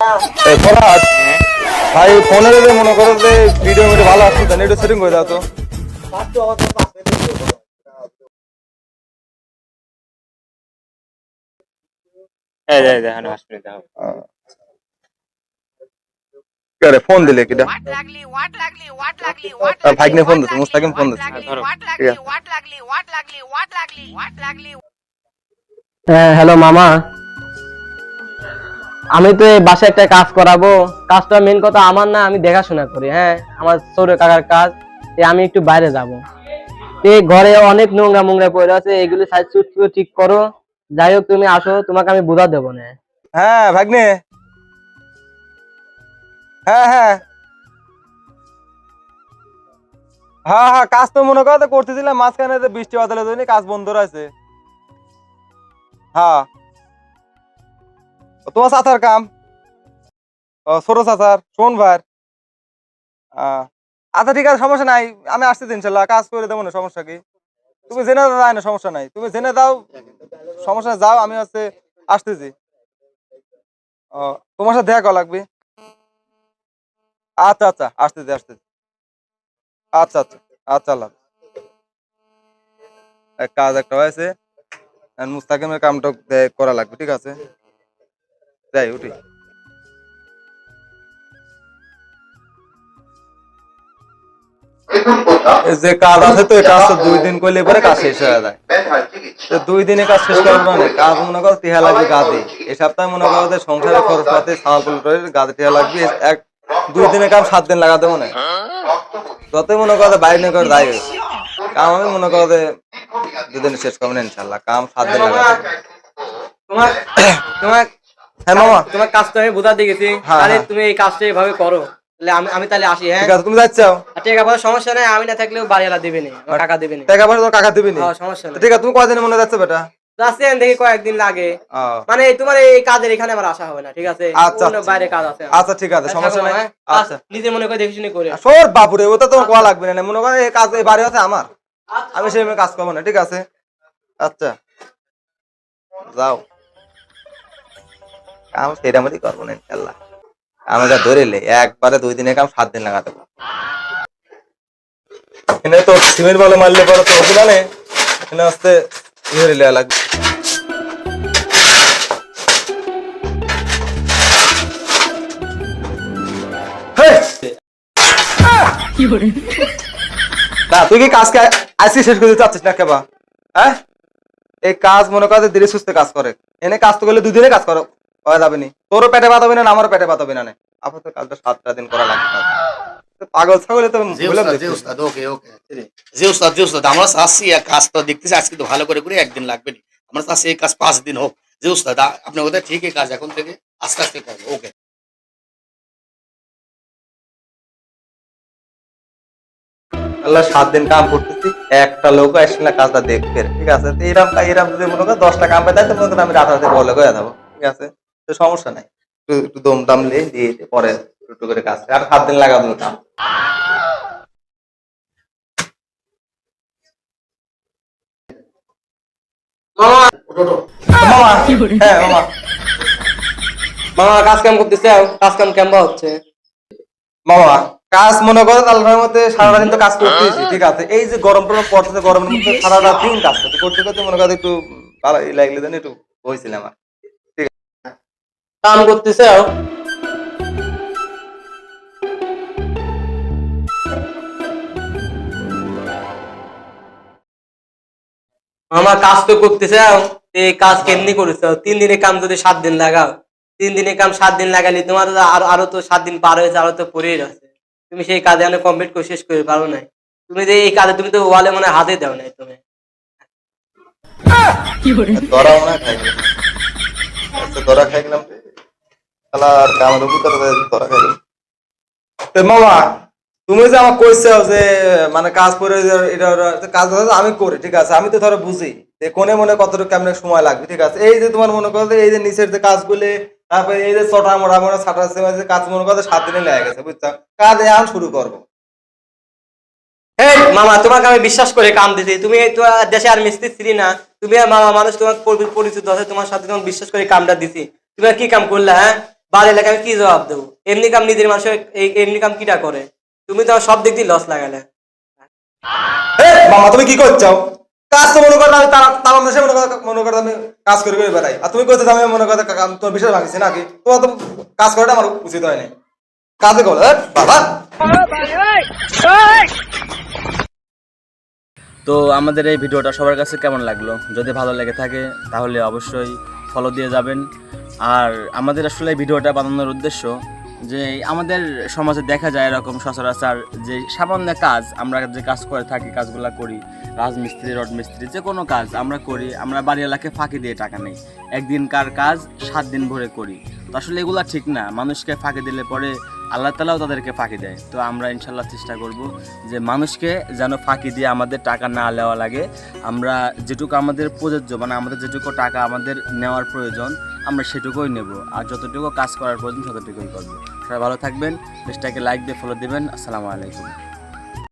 এই ফরহাদ ভাই ফোনে যদি মনে করো যে ভিডিও মিডিও ভালো আসছে তাহলে একটু সেটিং করে দাও তো। এই যে দেখেন হসপিটাল দেখো। কে রে ফোন দিলে কিটা? What লাগলি what লাগলি what লাগলি what আর ভাগ্নে ফোন what দিচ্ছে, লাগলি, মুস্তাকিম ফোন what দিচ্ছে। লাগলি, ধরো। what আমি তো এই বাসায় একটা কাজ করাবো। কাজটা মেন কথা আমার না, আমি দেখাশোনা করি হ্যাঁ? আমার ছোট কাকার কাজ আমি একটু বাইরে যাব। এই ঘরে অনেক নোংরা মোংরা পড়ে আছে, এগুলো ঠিক করো। যাই হোক, তুমি আসো, তোমাকে আমি বোঝা দেবো না। হ্যাঁ ভাগ্নে। হ্যাঁ হ্যাঁ। হ্যাঁ হ্যাঁ কাজ তো মনে করো করতেছিলাম, মাঝখানে বৃষ্টি বাদলের কাজ বন্ধ রয়েছে। হ্যাঁ। তোমার চাচার কাম? ছোট চাচার শোন ভাই আচ্ছা ঠিক আছে, সমস্যা নাই, আমি আসতেছি ইনশাল্লাহ, কাজ করে দেবো না, সমস্যা কি? তুমি জেনে যাও না, সমস্যা নাই। তুমি জেনে দাও, সমস্যা যাও, আমি হচ্ছে আসতেছি। তোমার সাথে দেখা লাগবে? আচ্ছা আচ্ছা আসতেছি আসতেছি। আচ্ছা আচ্ছা আচ্ছা আল্লাহ এক কাজ একটা হয়েছে, মুস্তাকিমের কামটা করা লাগবে, ঠিক আছে? যাই, উঠি। যে কাজ আছে তো কাজ তো দুই দিন করলে পরে কাজ শেষ হয়ে যায়। তো দুই দিনে কাজ শেষ করব না কাজ মনে করো টিহা লাগবে গাদে। এই সপ্তাহে মনে করো যে সংসারে খরচ পাতে ছাওয়াল পুল গাদে টিহা লাগবে এক দুই দিনে কাম সাত দিন লাগাতে মনে যতই মনে করো বাইরে করে দায় কাম আমি মনে করো যে দুদিন শেষ করব না ইনশাল্লাহ কাম সাত দিন লাগাতে তোমার তোমার হ্যাঁ মামা। তোমার কাজটা আমি বোঝা দিয়ে গেছি। হ্যাঁ, তাহলে হ্যাঁ। তুমি এই কাজটা এইভাবে করো। তাহলে আমি আমি তাহলে আসি হ্যাঁ? ঠিক আছে তুমি যাচ্ছ। ঠিক আছে সমস্যা নেই আমি না থাকলেও বাড়িওয়ালা দেবে না কাকা দেবে না। টাকা পয়সা তোর কাকা দিবি নি। হ্যাঁ, সমস্যা তো নেই ঠিক আছে তুমি কয়দিনে মনে যাচ্ছে বেটা? আসছেন দেখি কয়েকদিন লাগে। মানে তোমার এই কাজের এখানে আমার আসা হবে না ঠিক আছে? আচ্ছা, আচ্ছা। বাইরে কাজ আছে আচ্ছা ঠিক আছে সমস্যা নাই। হ্যাঁ, আচ্ছা। নিজে মনে করে দেখে শুনে করে। সর বাপুরে ওটা তোমার কোয়া লাগবে না মনে করো এই কাজ এই বাড়ি আছে আমার। আমি সেই কাজ করব না ঠিক আছে? আচ্ছা। যাও। কাম সেটা মধ্যেই করব না, ইনশাল্লাহ। যা ধরে লে, একবারে দুই দিনে কাম সাত দিন লাগাতে পারব। এখানে তো সিমেন্ট বলে মারলে পরে তো ওগুলো নেই এখানে আসতে ধরে লাগবে। না, তুই কি কাজকে শেষ চাচ্ছিস না কেবা? হ্যাঁ? এই কাজ মনে কর ধীরে সুস্থে কাজ করে। এনে কাজ তো করলে দুদিনে কাজ করো। করা যাবে নি। তোরও পেটে বাত হবে না আমারও পেটে বাত হবে না। আপাতত কাজটা সাতটা দিন করা লাগবে। পাগল ছাগলে তো বললাম উস্তাদ, জি উস্তাদ, ওকে, ওকে। জি উস্তাদ, জি উস্তাদ, আমরা চাচ্ছি কাজ তো দেখতেছি আজকে তো ভালো করে করে একদিন লাগবে না। আমরা চাচ্ছি এই কাজ পাঁচ দিন হোক। জি উস্তাদ আ- আপনার কথা ঠিকই কাজ এখন থেকে আস্তে আস্তে করব ওকে। আল্লাহ সাত দিন কাম করতেছি একটা লোক আসলে না কাজটা দেখবে। ঠিক আছে? এরকম এরকম যদি মনে করো দশটা কাম পাই তাহলে মনে করো আমি রাতারাতি বলে যাব। ঠিক আছে? তো সমস্যা নাই। একটু একটু দম দাম নিয়ে দিয়ে পরে একটু করে কাজ আর সাত দিন লাগাবো কাম হ্যাঁ কাজ কাম করতেছে? কাজ কাম কেমন হচ্ছে? কাজ মনে তো কাজ করতেছি, ঠিক আছে। এই যে গরমের মধ্যে কাজ করতে করতে মনে একটু ভালো লাগলে দেন একটু হয়েছিল আমার কাম করতেছে মামা কাজ তো করতেছে এই কাজ কেমনি করেছে তিন দিনে কাম যদি সাত দিন লাগাও। তিন দিনে কাম সাত দিন লাগালি তোমার তো আরও আরও তো সাত দিন পার হয়েছে আরও তো পরেই আছে তুমি সেই কাজে আমি কমপ্লিট করে শেষ করে পারো নাই। তুমি যে এই কাজে তুমি তো ওয়ালে মানে হাতে দাও নাই তুমি। ধরাও না। খাই গেলাম আচ্ছা ধরা খাই গেলাম রে। শালা আর কামের উপর কথা ধরা খাই গেলাম তো মামা তুমি যে আমাকে কইছো যে মানে কাজ করে এটা কাজ আমি করি ঠিক আছে? আমি তো ধরো বুঝি যে কোনে মনে কতটুকু কেমন সময় লাগবে ঠিক আছে? এই যে তোমার মনে করো এই যে নিচের যে কাজগুলো তারপরে এই যে চটা মোটা মোটা ছাটা যে কাজ মনে করো সাত দিনে লেগে গেছে বুঝছ? কাজ এখন শুরু করব। এই মামা তোমাকে আমি বিশ্বাস করে কাম দিছি। তুমি এই তো দেশে আর মিস্ত্রি ছিলি না। তুমি আর মামা মানুষ তোমার পরিচিত আছে তোমার সাথে তোমার বিশ্বাস করে কামটা দিছি। তুমি আর কি কাম করলে হ্যাঁ? বাড়ি এলাকায় আমি কি জবাব দেবো? এমনি কাম নিজের মানুষের এই এমনি কাম কিটা করে? তুমি তো সব দিক দিয়ে লস লাগালে। মামা তুমি কি করছ? কাজ তো মনে করো আমি তারা দেশে মনে করো মনে করো আমি কাজ করে করে বেড়াই। আর তুমি করছ আমি মনে করো তোমার বিষয় ভাঙছি নাকি? তোমার তো কাজ করাটা আমার উচিত হয়নি। কাজে করো বাবা। তো আমাদের এই ভিডিওটা সবার কাছে কেমন লাগল? যদি ভালো লেগে থাকে তাহলে অবশ্যই ফলো দিয়ে যাবেন। আর আমাদের আসলে ভিডিওটা বানানোর উদ্দেশ্য যে আমাদের সমাজে দেখা যায় এরকম সচরাচর যে সামান্য কাজ, আমরা যে কাজ করে থাকি, কাজগুলো করি, রাজমিস্ত্রি রড মিস্ত্রি যে কোনো কাজ আমরা করি, আমরা বাড়িওয়ালাকে ফাঁকি দিয়ে টাকা নেই। একদিনকার কাজ সাত দিন ভরে করি। তো আসলে এগুলো ঠিক না। মানুষকে ফাঁকি দিলে পরে আল্লাহ তালাও তাদেরকে ফাঁকি দেয়। তো আমরা ইনশাল্লাহ চেষ্টা করব যে মানুষকে যেন ফাঁকি দিয়ে আমাদের টাকা না নেওয়া লাগে। আমরা যেটুকু আমাদের প্রযোজ্য মানে আমাদের যেটুকু টাকা আমাদের নেওয়ার প্রয়োজন, আমরা সেটুকুই নেব। আর যতটুকু কাজ করার প্রয়োজন, ততটুকুই করব। সবাই ভালো থাকবেন, পেজটাকে লাইক দিয়ে ফলো দেবেন। আসসালামু আলাইকুম।